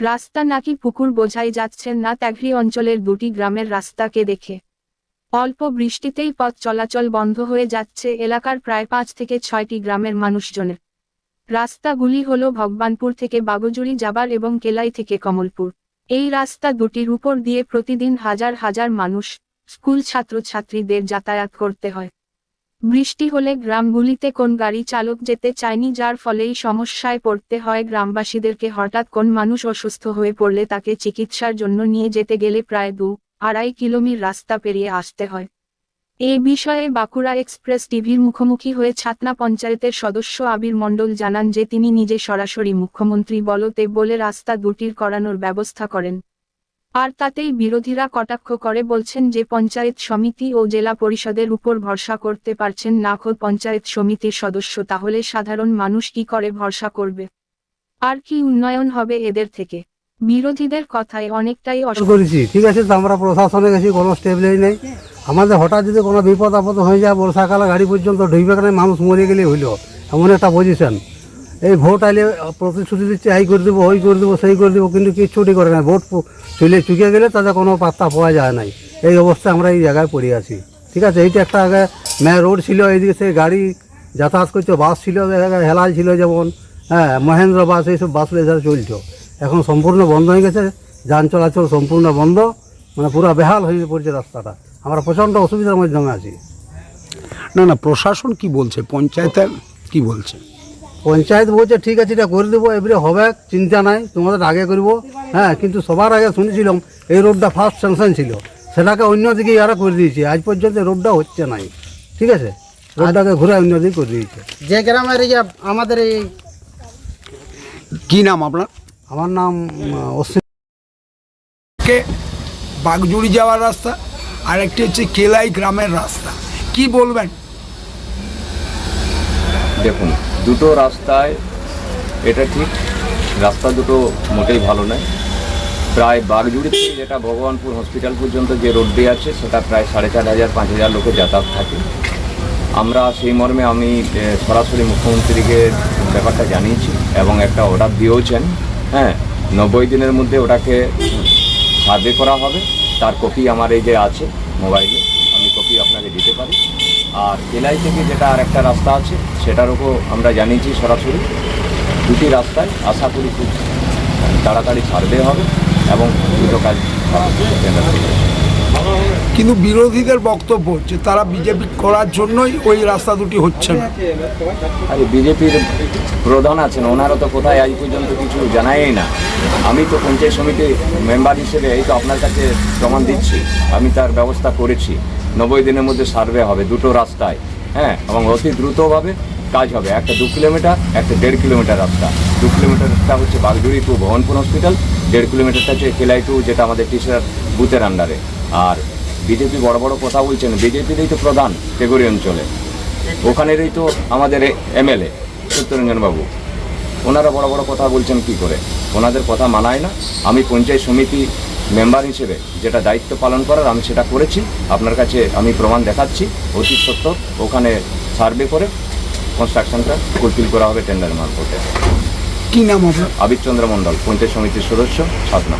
রাস্তা নাকি পুকুর বোঝাই যাচ্ছেন না ত্যাঘরি অঞ্চলের দুটি গ্রামের রাস্তাকে দেখে। অল্প বৃষ্টিতেই পথ চলাচল বন্ধ হয়ে যাচ্ছে এলাকার প্রায় পাঁচ থেকে ছয়টি গ্রামের মানুষজনের। রাস্তাগুলি হল ভগবানপুর থেকে বাগুজুড়ি যাবার এবং কেলাই থেকে কমলপুর। এই রাস্তা দুটির উপর দিয়ে প্রতিদিন হাজার হাজার মানুষ, স্কুল ছাত্রছাত্রীদের যাতায়াত করতে হয়। বৃষ্টি হলে গ্রামগুলিতে কোন গাড়ি চালক যেতে চায়নি যার ফলেই সমস্যায় পড়তে হয় গ্রামবাসীদেরকে হঠাৎ কোন মানুষ অসুস্থ হয়ে পড়লে তাকে চিকিৎসার জন্য নিয়ে যেতে গেলে প্রায় দু আড়াই কিলোমির রাস্তা পেরিয়ে আসতে হয়। এ বিষয়ে বাঁকুড়া এক্সপ্রেস টিভির মুখোমুখি হয়ে ছাতনা পঞ্চায়েতের সদস্য আবির মণ্ডল জানান যে তিনি নিজে সরাসরি মুখ্যমন্ত্রী বলতে বলে রাস্তা দুটির করানোর ব্যবস্থা করেন। আর তাতেই বিরোধীরা কটাক্ষ করে বলছেন যে পঞ্চায়েত সমিতি ও জেলা পরিষদের উপর ভরসা করতে পারছেন না। খোদ পঞ্চায়েত সমিতির সদস্য, তাহলে সাধারণ মানুষ কি করে ভরসা করবে? আর কি উন্নয়ন হবে এদের থেকে? বিরোধীদের কথায় অনেকটাই করেছি, ঠিক আছে, তো আমরা প্রশাসনে গেছি, কোনো স্টেপ নেই। নেই আমাদের হঠাৎ যদি কোনো বিপদ আপদ হয়ে যায়, বর্ষাকালে গাড়ি পর্যন্ত ঢুকবে মানুষ মরে গেলে হইল। এমন একটা পজিশন এই ভোট আইলে প্রতিশ্রুতি দিচ্ছে, এই করে দেবো, ওই করে দেবো, সেই করে দেবো, কিন্তু কিচ্ছুটি করে না। ভোট চলে চুকে গেলে তাদের কোনো পাত্তা পাওয়া যায় নাই। এই অবস্থায় আমরা এই জায়গায় পড়ে আছি। ঠিক আছে, এইটা একটা আগে মেয়ে রোড ছিল, এইদিকে সেই গাড়ি যাতায়াত করতো, বাস ছিল, হেলাল ছিল যেমন হ্যাঁ মহেন্দ্র বাস এইসব বাস এছাড়া চলতো। এখন সম্পূর্ণ বন্ধ হয়ে গেছে, যান চলাচল সম্পূর্ণ বন্ধ মানে পুরো বেহাল হয়ে পড়ছে রাস্তাটা। আমরা প্রচণ্ড অসুবিধার মাধ্যমে আছি। না না, প্রশাসন কি বলছে? পঞ্চায়েতের কি বলছে? পঞ্চায়েত বলছে ঠিক আছে এটা করে দেবো এবারে হবে চিন্তা নাই তোমাদের আগে করব। হ্যাঁ কিন্তু সবার আগে শুনেছিলাম এই রোডটা ফার্স্ট স্যাংশন ছিল। সেটাকে অন্যদিকে ইয়ারা করে দিয়েছে। আজ পর্যন্ত রোডটা হচ্ছে নাই। ঠিক আছে? রোডটাকে ঘুরে অন্যদিকে করে দিয়েছে। যে গ্রামের এই যে আমাদের এই কি নাম আপনার? আমার নাম অশ্বিনী। কে? বাগজুড়ি যাওয়ার রাস্তা আর একটি হচ্ছে কেলাই গ্রামের রাস্তা। কি বলবেন? দেখুন দুটো রাস্তায়, এটা ঠিক, রাস্তা দুটো মোটেই ভালো নয়। প্রায় বাগজুড়ি থেকে যেটা ভগবানপুর হসপিটাল পর্যন্ত যে রোডটি আছে, সেটা প্রায় সাড়ে চার হাজার, পাঁচ হাজার লোকের যাতায়াত থাকে। আমরা সেই মর্মে আমি সরাসরি মুখ্যমন্ত্রীকে ব্যাপারটা জানিয়েছি এবং একটা অর্ডার দিয়েওছেন। হ্যাঁ নব্বই দিনের মধ্যে ওটাকে সার্ভে করা হবে। তার কপি আমার এই যে আছে মোবাইলে, আমি কপি আপনাকে দিতে পারি। আর এলআই থেকে যেটা আর একটা রাস্তা আছে সেটারও আমরা জানিয়েছি সরাসরি। দুটি রাস্তায় আশা করি খুব তাড়াতাড়ি সার্ভে হবে এবং দুটো কাজ। কিন্তু বিরোধীদের বক্তব্য যে তারা বিজেপি করার জন্যই ওই রাস্তা দুটি হচ্ছে না। আরে বিজেপির প্রধান আছেন ওনারও তো কোথায় আজ পর্যন্ত কিছু জানাই না। আমি তো পঞ্চায়েত সমিতির মেম্বার হিসেবে এই তো আপনার কাছে প্রমাণ দিচ্ছি আমি তার ব্যবস্থা করেছি। নব্বই দিনের মধ্যে সার্ভে হবে, দুটো রাস্তায় হ্যাঁ? এবং অতি দ্রুতভাবে কাজ হবে। একটা দু কিলোমিটার, একটা দেড় কিলোমিটার রাস্তা। দু কিলোমিটারটা হচ্ছে বাগজুড়ি টু ভবনপুর হসপিটাল, দেড় কিলোমিটারটা হচ্ছে কেলাই টু যেটা আমাদের টিচার বুথের আন্ডারে আর বিজেপি বড় বড় কথা বলছেন, বিজেপিরই তো প্রধান টেগরি অঞ্চলে। ওখানেরই তো আমাদের এমএলএ সত্যরঞ্জন বাবু। ওনারা বড় বড় কথা বলছেন কি করে? ওনাদের কথা মানায় না। আমি পঞ্চায়েত সমিতি মেম্বার হিসেবে যেটা দায়িত্ব পালন করার আমি সেটা করেছি। আপনার কাছে আমি প্রমাণ দেখাচ্ছি অতি সত্য। ওখানে সার্ভে করে কনস্ট্রাকশনটা ফুলফিল করা হবে টেন্ডার মারফতে কি নাম আপনার? আবির চন্দ্র মণ্ডল পঞ্চায়েত সমিতির সদস্য সাতনা